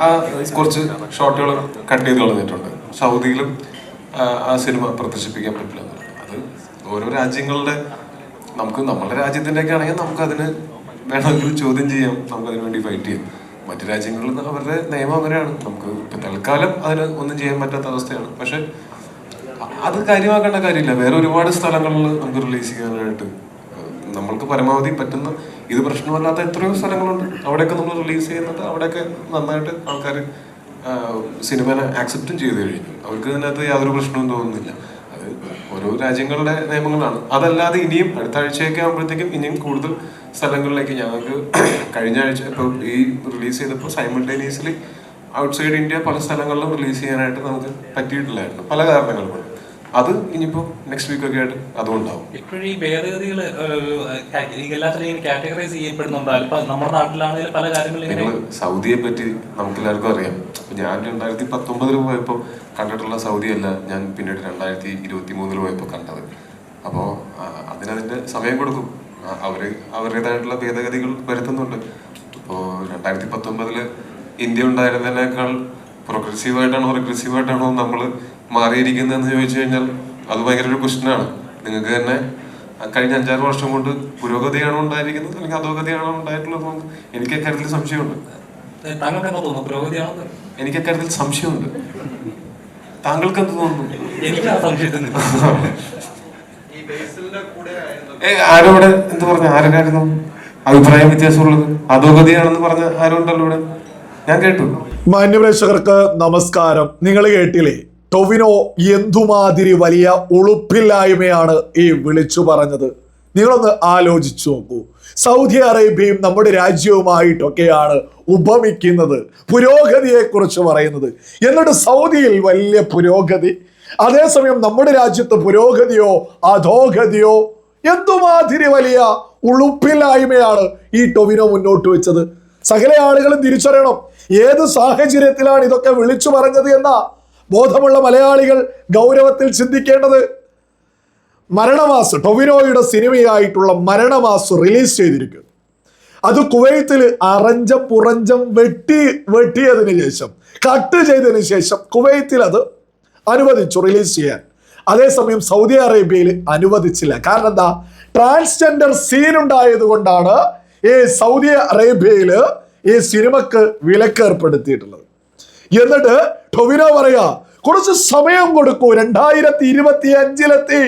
ആ കുറച്ച് ഷോട്ടുകൾ കട്ട് ചെയ്ത് കളഞ്ഞിട്ടുണ്ട്. സൗദിയിലും ആ, സിനിമ പ്രദർശിപ്പിക്കാൻ പറ്റില്ല. അത് ഓരോ രാജ്യങ്ങളുടെ നമുക്ക് നമ്മുടെ രാജ്യത്തിന്റെയൊക്കെ ആണെങ്കിൽ നമുക്ക് അതിന് വേണമെങ്കിൽ ചോദ്യം ചെയ്യാം. നമുക്ക് അതിന് വേണ്ടി ഫൈറ്റ് ചെയ്യാം. മറ്റു രാജ്യങ്ങളിൽ അവരുടെ നിയമം അങ്ങനെയാണ്. നമുക്ക് ഇപ്പം തൽക്കാലം അതിന് ഒന്നും ചെയ്യാൻ പറ്റാത്ത അവസ്ഥയാണ്. പക്ഷെ അത് കാര്യമാക്കേണ്ട കാര്യമില്ല. വേറെ ഒരുപാട് സ്ഥലങ്ങളിൽ നമുക്ക് റിലീസ് ചെയ്യാനായിട്ട് നമ്മൾക്ക് പരമാവധി പറ്റുന്ന ഇത് പ്രശ്നമല്ലാത്ത എത്രയോ സ്ഥലങ്ങളുണ്ട്. അവിടെയൊക്കെ നമ്മൾ റിലീസ് ചെയ്യുന്നത് അവിടെയൊക്കെ നന്നായിട്ട് ആൾക്കാർ സിനിമനെ ആക്സെപ്റ്റും ചെയ്തു കഴിഞ്ഞു. അവർക്ക് ഇതിനകത്ത് യാതൊരു പ്രശ്നവും തോന്നുന്നില്ല. അത് ഓരോ രാജ്യങ്ങളുടെ നിയമങ്ങളാണ്. അതല്ലാതെ ഇനിയും അടുത്ത ആഴ്ചയൊക്കെ ആകുമ്പോഴത്തേക്കും ഇനിയും കൂടുതൽ സ്ഥലങ്ങളിലേക്ക് ഞങ്ങൾക്ക് കഴിഞ്ഞ ആഴ്ച ഇപ്പോൾ ഈ റിലീസ് ചെയ്തപ്പോൾ സൈമിൾട്ടേനിയസ്ലി ഔട്ട്സൈഡ് ഇന്ത്യ പല സ്ഥലങ്ങളിലും റിലീസ് ചെയ്യാനായിട്ട് നമുക്ക് പറ്റിയിട്ടില്ലായിരുന്നു പല കാരണങ്ങൾ കൊണ്ട്. അത് ഇനിയിപ്പോൾ നെക്സ്റ്റ് വീക്ക് ഒക്കെ ആയിട്ട് അതും ഉണ്ടാവും. ഇപ്പോഴും ഈ ഭേദഗതികൾ എല്ലാത്തിലും കാറ്റഗറൈസ് ചെയ്യപ്പെടുന്നുണ്ട്. നമ്മുടെ നാട്ടിലാണെങ്കിൽ പല കാര്യങ്ങളും സൗദിയെ പറ്റി നമുക്ക് എല്ലാവർക്കും അറിയാം. ഞാൻ രണ്ടായിരത്തി പത്തൊമ്പതിൽ പോയപ്പോൾ കണ്ടിട്ടുള്ള സൗദി അല്ല ഞാൻ പിന്നീട് രണ്ടായിരത്തി ഇരുപത്തി മൂന്നിൽ പോയപ്പോൾ കണ്ടത് അപ്പോൾ അതിനതിന്റെ സമയം കൊടുക്കും. അവർ അവർ അവരുടേതായിട്ടുള്ള ഭേദഗതികൾ വരുത്തുന്നുണ്ട്. ഇപ്പോൾ രണ്ടായിരത്തി പത്തൊമ്പതിൽ ഇന്ത്യ ഉണ്ടായിരുന്നതിനേക്കാൾ പ്രോഗ്രസീവ് റിഗ്രസീവായിട്ടാണോ നമ്മൾ മാറിയിരിക്കുന്നതെന്ന് ചോദിച്ചു കഴിഞ്ഞാൽ അത് ഭയങ്കര ഒരു ക്വസ്റ്റ്യനാണ്. നിങ്ങൾക്ക് തന്നെ കഴിഞ്ഞ അഞ്ചാറ് വർഷം കൊണ്ട് പുരോഗതിയാണോ ഉണ്ടായിരിക്കുന്നത്? അല്ലെങ്കിൽ അധോഗതിയാണോ ഉണ്ടായിട്ടുള്ളത് എനിക്ക് അക്കാര്യത്തിൽ സംശയമുണ്ട്. താങ്കൾക്ക് എന്താ തോന്നുന്നു എനിക്ക് അക്കാര്യത്തിൽ സംശയമുണ്ട്. താങ്കൾക്ക് എന്ത് തോന്നുന്നു ആരോടെ എന്ത് പറഞ്ഞ? ആരൊക്കെയായിരുന്നു അഭിപ്രായ വ്യത്യാസമുള്ളത്? അധോഗതിയാണെന്ന് പറഞ്ഞ ആരോണ്ടല്ലോ ഉണ്ടല്ലോ ഇവിടെ? ഞാൻ കേട്ടു. മാന്യപ്രേക്ഷകർക്ക് നമസ്കാരം. നിങ്ങൾ കേട്ടില്ലേ? ടൊവിനോ എന്തുമാതിരി വലിയ ഉളുപ്പില്ലായ്മയാണ് ഈ വിളിച്ചു പറഞ്ഞത്? നിങ്ങളൊന്ന് ആലോചിച്ചു നോക്കൂ. സൗദി അറേബ്യയും നമ്മുടെ രാജ്യവുമായിട്ടൊക്കെയാണ് ഉപമിക്കുന്നത് പുരോഗതിയെ കുറിച്ച് പറയുന്നത്. എന്നിട്ട് സൗദിയിൽ വലിയ പുരോഗതി അതേസമയം നമ്മുടെ രാജ്യത്ത് പുരോഗതിയോ അധോഗതിയോ എന്തുമാതിരി വലിയ ഉളുപ്പില്ലായ്മയാണ് ഈ ടൊവിനോ മുന്നോട്ട് വെച്ചത്? സകല ആളുകളും തിരിച്ചറിയണം. ഏത് സാഹചര്യത്തിലാണ് ഇതൊക്കെ വിളിച്ചു പറഞ്ഞത് എന്ന ബോധമുള്ള മലയാളികൾ ഗൗരവത്തിൽ ചിന്തിക്കേണ്ടത് മരണമാസ് ടൊവിനോയുടെ സിനിമയായിട്ടുള്ള മരണമാസ് റിലീസ് ചെയ്തിരിക്കുന്നു. അത് കുവൈത്തിൽ അറഞ്ചം പുറഞ്ചം വെട്ടി വെട്ടിയതിന് ശേഷം കട്ട് ചെയ്തതിന് ശേഷം കുവൈത്തിൽ അത് അനുവദിച്ചു റിലീസ് ചെയ്യാൻ. അതേസമയം സൗദി അറേബ്യയിൽ അനുവദിച്ചില്ല. കാരണം എന്താ? ട്രാൻസ്ജെൻഡർ സീൻ ഉണ്ടായത് കൊണ്ടാണ് ഈ സൗദി അറേബ്യയിൽ ഈ സിനിമക്ക് വിലക്ക് ഏർപ്പെടുത്തിയിട്ടുള്ളത് എന്നിട്ട് ടൊവിനോ പറയാ കുറച്ച് സമയം കൊടുക്കൂ രണ്ടായിരത്തി ഇരുപത്തി അഞ്ചിലെത്തി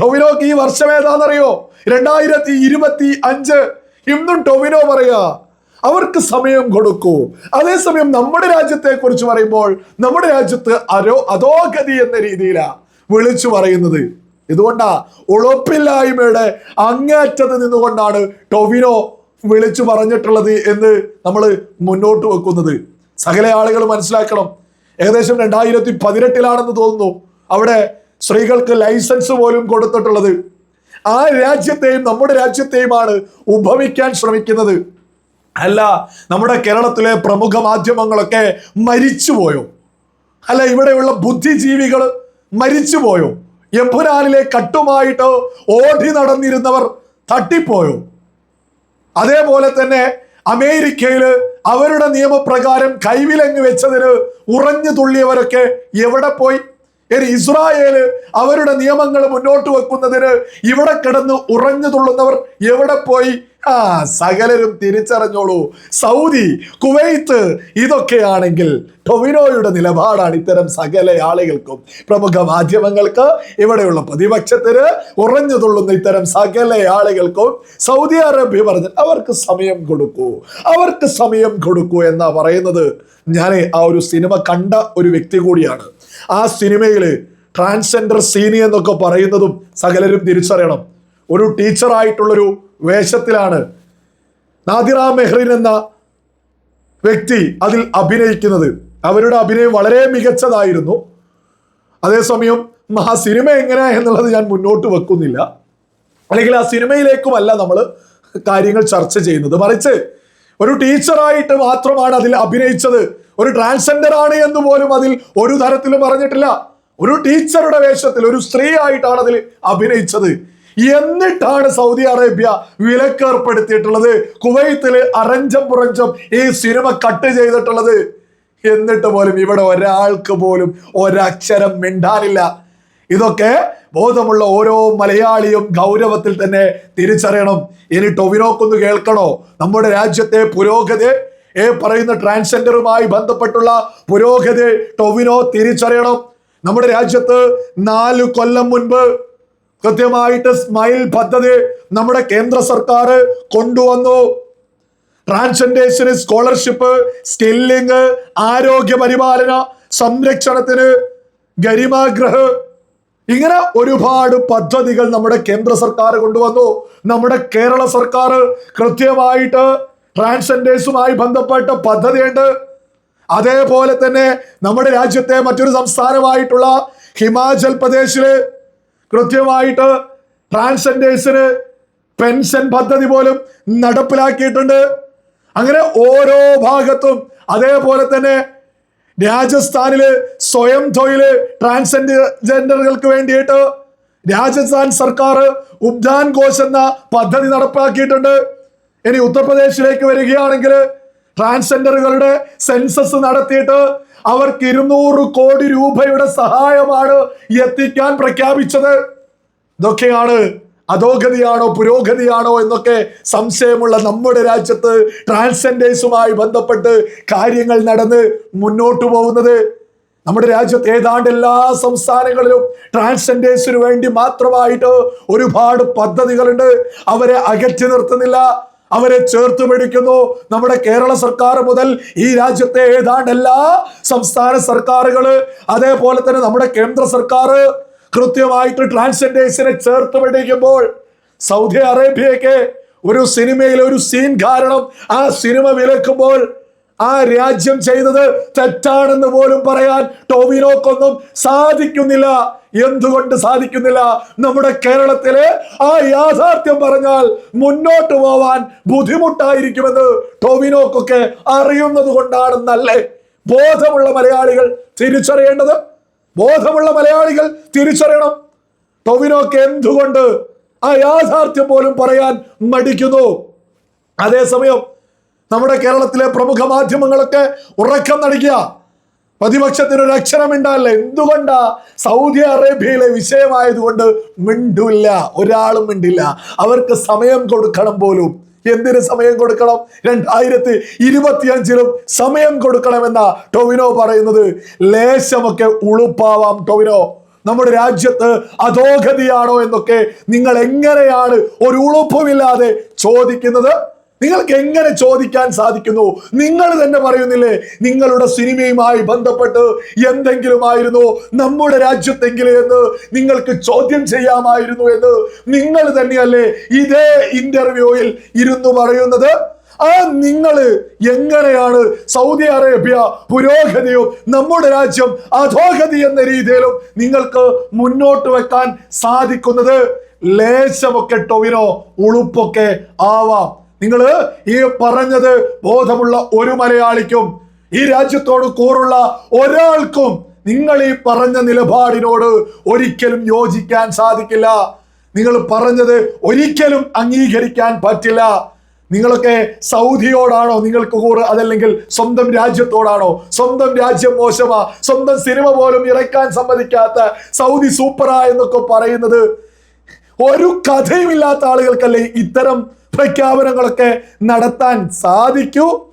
ടൊവിനോക്ക് ഈ വർഷം ഏതാണെന്നറിയോ? രണ്ടായിരത്തി ഇരുപത്തി അഞ്ച് ഇന്നും ടൊവിനോ പറയാ അവർക്ക് സമയം കൊടുക്കൂ. അതേസമയം നമ്മുടെ രാജ്യത്തെ കുറിച്ച് പറയുമ്പോൾ നമ്മുടെ രാജ്യത്ത് അരോ അധോഗതി എന്ന രീതിയിലാ വിളിച്ചു പറയുന്നത്. ഇതുകൊണ്ടാ ഉളപ്പില്ലായ്മയുടെ അങ്ങേറ്റത്ത് നിന്നുകൊണ്ടാണ് ടൊവിനോ വിളിച്ചു പറഞ്ഞിട്ടുള്ളത് എന്ന് നമ്മൾ മുന്നോട്ട് വെക്കുന്നത്. സകല ആളുകൾ മനസ്സിലാക്കണം. ഏകദേശം രണ്ടായിരത്തി പതിനെട്ടിലാണെന്ന് തോന്നുന്നു അവിടെ സ്ത്രീകൾക്ക് ലൈസൻസ് പോലും കൊടുത്തിട്ടുള്ളത്. ആ രാജ്യത്തെയും നമ്മുടെ രാജ്യത്തെയുമാണ് ഉപമിക്കാൻ ശ്രമിക്കുന്നത്. അല്ല നമ്മുടെ കേരളത്തിലെ പ്രമുഖ മാധ്യമങ്ങളൊക്കെ മരിച്ചുപോയോ? അല്ല ഇവിടെയുള്ള ബുദ്ധിജീവികൾ മരിച്ചുപോയോ? യംപുരാനിലെ കട്ടുമായിട്ട് ഓടി നടന്നിരുന്നവർ തട്ടിപ്പോയോ? അതേപോലെ തന്നെ അമേരിക്കയിൽ അവരുടെ നിയമപ്രകാരം കൈവിലങ്ങ് വെച്ചതിന് ഉറഞ്ഞു തുള്ളിയവരൊക്കെ എവിടെ പോയി? ഇനി ഇസ്രായേൽ അവരുടെ നിയമങ്ങൾ മുന്നോട്ട് വെക്കുന്നതിന് ഇവിടെ കിടന്ന് ഉറഞ്ഞു തുള്ളുന്നവർ എവിടെ പോയി? ആ സകലരും തിരിച്ചറിഞ്ഞോളൂ. സൗദി കുവൈത്ത് ഇതൊക്കെയാണെങ്കിൽ ടൊവിനോയുടെ നിലപാടാണ് ഇത്തരം സകല ആളുകൾക്കും. പ്രമുഖ മാധ്യമങ്ങൾക്ക് ഇവിടെയുള്ള പ്രതിപക്ഷത്തിന് ഉറഞ്ഞു തുള്ളുന്ന ഇത്തരം സകല ആളുകൾക്കും സൗദി അറേബ്യ പറഞ്ഞ് അവർക്ക് സമയം കൊടുക്കൂ. അവർക്ക് സമയം കൊടുക്കൂ എന്നാ പറയുന്നത് ഞാൻ ആ ഒരു സിനിമ കണ്ട ഒരു വ്യക്തി കൂടിയാണ്. ആ സിനിമയിൽ ട്രാൻസ്ജെൻഡർ സീനി എന്നൊക്കെ പറയുന്നതും സകലരും തിരിച്ചറിയണം. ഒരു ടീച്ചറായിട്ടുള്ളൊരു വേഷത്തിലാണ് നാദിറ മെഹ്റിൻ എന്ന വ്യക്തി അതിൽ അഭിനയിക്കുന്നത്. അവരുടെ അഭിനയം വളരെ മികച്ചതായിരുന്നു. അതേസമയം ആ സിനിമ എങ്ങനെ എന്നുള്ളത് ഞാൻ മുന്നോട്ട് വെക്കുന്നില്ല. അല്ലെങ്കിൽ ആ സിനിമയിലേക്കുമല്ല നമ്മൾ കാര്യങ്ങൾ ചർച്ച ചെയ്യുന്നത്. മറിച്ച് ഒരു ടീച്ചറായിട്ട് മാത്രമാണ് അതിൽ അഭിനയിച്ചത്. ഒരു ട്രാൻസ്ജെൻഡർ ആണ് എന്ന് പോലും അതിൽ ഒരു തരത്തിലും പറഞ്ഞിട്ടില്ല. ഒരു ടീച്ചറുടെ വേഷത്തിൽ ഒരു സ്ത്രീ ആയിട്ടാണ് അതിൽ അഭിനയിച്ചത്. എന്നിട്ടാണ് സൗദി അറേബ്യ വിലക്കേർപ്പെടുത്തിയിട്ടുള്ളത്. കുവൈത്തിൽ അറഞ്ചം പുറഞ്ചം ഈ സിനിമ കട്ട് ചെയ്തിട്ടുള്ളത്. എന്നിട്ട് പോലും ഇവിടെ ഒരാൾക്ക് പോലും ഒരക്ഷരം മിണ്ടാനില്ല. ഇതൊക്കെ ബോധമുള്ള ഓരോ മലയാളിയും ഗൗരവത്തിൽ തന്നെ തിരിച്ചറിയണം. ഇനി ടൊവിനോക്കൊന്ന് കേൾക്കണോ? നമ്മുടെ രാജ്യത്തെ പുരോഗതി ഏ പറയുന്ന ട്രാൻസ്ജെൻഡറുമായി ബന്ധപ്പെട്ടുള്ള പുരോഗതി ടൊവിനോ തിരിച്ചറിയണം. നമ്മുടെ രാജ്യത്ത് നാല് കൊല്ലം മുൻപ് കൃത്യമായിട്ട് സ്മൈൽ പദ്ധതി നമ്മുടെ കേന്ദ്ര സർക്കാർ കൊണ്ടുവന്നു. ട്രാൻസ്ജെൻഡേഴ്സിന് സ്കോളർഷിപ്പ് സ്കില്ലിങ് ആരോഗ്യ പരിപാലന സംരക്ഷണത്തിന് ഗരിമാഗ്രഹ്. ഇങ്ങനെ ഒരുപാട് പദ്ധതികൾ നമ്മുടെ കേന്ദ്ര സർക്കാർ കൊണ്ടുവന്നു. നമ്മുടെ കേരള സർക്കാർ കൃത്യമായിട്ട് ട്രാൻസ്ജെൻഡേഴ്സുമായി ബന്ധപ്പെട്ട പദ്ധതിയുണ്ട്. അതേപോലെ തന്നെ നമ്മുടെ രാജ്യത്തെ മറ്റൊരു സംസ്ഥാനമായിട്ടുള്ള ഹിമാചൽ പ്രദേശിൽ കൃത്യമായിട്ട് ട്രാൻസ്ജെൻഡേഴ്സിന് പെൻഷൻ പദ്ധതി പോലും നടപ്പിലാക്കിയിട്ടുണ്ട്. അങ്ങനെ ഓരോ ഭാഗത്തും അതേപോലെ തന്നെ രാജസ്ഥാനിൽ സ്വയം തൊഴിൽ ട്രാൻസ്ജെൻഡറുകൾക്ക് വേണ്ടിയിട്ട് രാജസ്ഥാൻ സർക്കാർ ഉബ്ദാൻ ഘോഷ് എന്ന പദ്ധതി നടപ്പാക്കിയിട്ടുണ്ട്. ഇനി ഉത്തർപ്രദേശിലേക്ക് വരികയാണെങ്കിൽ ട്രാൻസ്ജെൻഡറുകളുടെ സെൻസസ് നടത്തിയിട്ട് അവർക്ക് ഇരുന്നൂറ് കോടി രൂപയുടെ സഹായമാണ് എത്തിക്കാൻ പ്രഖ്യാപിച്ചത്. ഇതൊക്കെയാണ് അധോഗതിയാണോ പുരോഗതിയാണോ എന്നൊക്കെ സംശയമുള്ള നമ്മുടെ രാജ്യത്ത് ട്രാൻസ്ജെൻഡേഴ്സുമായി ബന്ധപ്പെട്ട് കാര്യങ്ങൾ നടന്ന് മുന്നോട്ട് പോകുന്നത്. നമ്മുടെ രാജ്യത്ത് ഏതാണ്ട് എല്ലാ സംസ്ഥാനങ്ങളിലും ട്രാൻസ്ജെൻഡേഴ്സിന് വേണ്ടി മാത്രമായിട്ട് ഒരുപാട് പദ്ധതികളുണ്ട്. അവരെ അകറ്റി നിർത്തുന്നില്ല. അവരെ ചേർത്ത് പിടിക്കുന്നു. നമ്മുടെ കേരള സർക്കാർ മുതൽ ഈ രാജ്യത്തെ ഏതാണ്ട് എല്ലാ സംസ്ഥാന സർക്കാരുകൾ അതേപോലെ തന്നെ നമ്മുടെ കേന്ദ്ര സർക്കാർ കൃത്യമായിട്ട് ട്രാൻസ്ജെൻഡേഴ്സിനെ ചേർത്ത് പിടിക്കുമ്പോൾ സൗദി അറേബ്യയ്ക്ക് ഒരു സിനിമയിലെ ഒരു സീൻ കാരണം ആ സിനിമ വിലക്കുമ്പോൾ ആ രാജ്യം ചെയ്തത് തെറ്റാണെന്ന് പോലും പറയാൻ ടോവിനോക്കൊന്നും സാധിക്കുന്നില്ല. എന്തുകൊണ്ട് സാധിക്കുന്നില്ല? നമ്മുടെ കേരളത്തിലെ ആ യാഥാർത്ഥ്യം പറഞ്ഞാൽ മുന്നോട്ട് പോവാൻ ബുദ്ധിമുട്ടായിരിക്കുമെന്ന് ടോവിനോക്കൊക്കെ അറിയുന്നത് കൊണ്ടാണെന്നല്ലേ? ബോധമുള്ള മലയാളികൾ തിരിച്ചറിയേണ്ടത്? ബോധമുള്ള മലയാളികൾ തിരിച്ചറിയണം. ടോവിനോക്ക് എന്തുകൊണ്ട് ആ യാഥാർത്ഥ്യം പോലും പറയാൻ മടിക്കുന്നു? അതേസമയം നമ്മുടെ കേരളത്തിലെ പ്രമുഖ മാധ്യമങ്ങളൊക്കെ ഉറക്കം നടിക്കുക പ്രതിപക്ഷത്തിന് ഒരു അക്ഷരം എന്തുകൊണ്ടാ സൗദി അറേബ്യയിലെ വിഷയമായതുകൊണ്ട് മിണ്ടില്ല? ഒരാളും മിണ്ടില്ല. അവർക്ക് സമയം കൊടുക്കണം പോലും. എന്തിനു സമയം കൊടുക്കണം? രണ്ടായിരത്തി ഇരുപത്തിയഞ്ചിലും സമയം കൊടുക്കണമെന്ന ടൊവിനോ പറയുന്നത്. ലേശമൊക്കെ ഉളുപ്പാവാം ടൊവിനോ. നമ്മുടെ രാജ്യത്ത് അധോഗതിയാണോ എന്നൊക്കെ നിങ്ങൾ എങ്ങനെയാണ് ഒരു ഉളുപ്പുമില്ലാതെ ചോദിക്കുന്നത്? നിങ്ങൾക്ക് എങ്ങനെ ചോദിക്കാൻ സാധിക്കുന്നു? നിങ്ങൾ തന്നെ പറയുന്നില്ലേ നിങ്ങളുടെ സിനിമയുമായി ബന്ധപ്പെട്ട് എന്തെങ്കിലും ആയിരുന്നു നമ്മുടെ രാജ്യത്തെങ്കിലും എന്ന് നിങ്ങൾക്ക് ചോദ്യം ചെയ്യാമായിരുന്നു എന്ന് നിങ്ങൾ തന്നെയല്ലേ ഇതേ ഇന്റർവ്യൂവിൽ ഇരുന്നു പറയുന്നത്? ആ നിങ്ങൾ എങ്ങനെയാണ് സൗദി അറേബ്യ പുരോഗതിയും നമ്മുടെ രാജ്യം അധോഗതി എന്ന രീതിയിലും നിങ്ങൾക്ക് മുന്നോട്ട് വെക്കാൻ സാധിക്കുന്നത്? ലേശമൊക്കെ ടൊവിനോ ഉളുപ്പൊക്കെ ആവാം. നിങ്ങൾ ഈ പറഞ്ഞത് ബോധമുള്ള ഒരു മലയാളിക്കും ഈ രാജ്യത്തോട് കൂറുള്ള ഒരാൾക്കും നിങ്ങൾ ഈ പറഞ്ഞ നിലപാടിനോട് ഒരിക്കലും യോജിക്കാൻ സാധിക്കില്ല. നിങ്ങൾ പറഞ്ഞത് ഒരിക്കലും അംഗീകരിക്കാൻ പറ്റില്ല. നിങ്ങളൊക്കെ സൗദിയോടാണോ നിങ്ങൾക്ക് കൂറ് അതല്ലെങ്കിൽ സ്വന്തം രാജ്യത്തോടാണോ? സ്വന്തം രാജ്യം മോശമാ സ്വന്തം സിനിമ പോലും ഇറക്കാൻ സമ്മതിക്കാത്ത സൗദി സൂപ്പറാ എന്നൊക്കെ പറയുന്നത് ഒരു കഥയുമില്ലാത്ത ആളുകൾക്കല്ലേ ഇത്തരം പ്രഖ്യാപനങ്ങളൊക്കെ നടത്താൻ സാധിക്കൂ.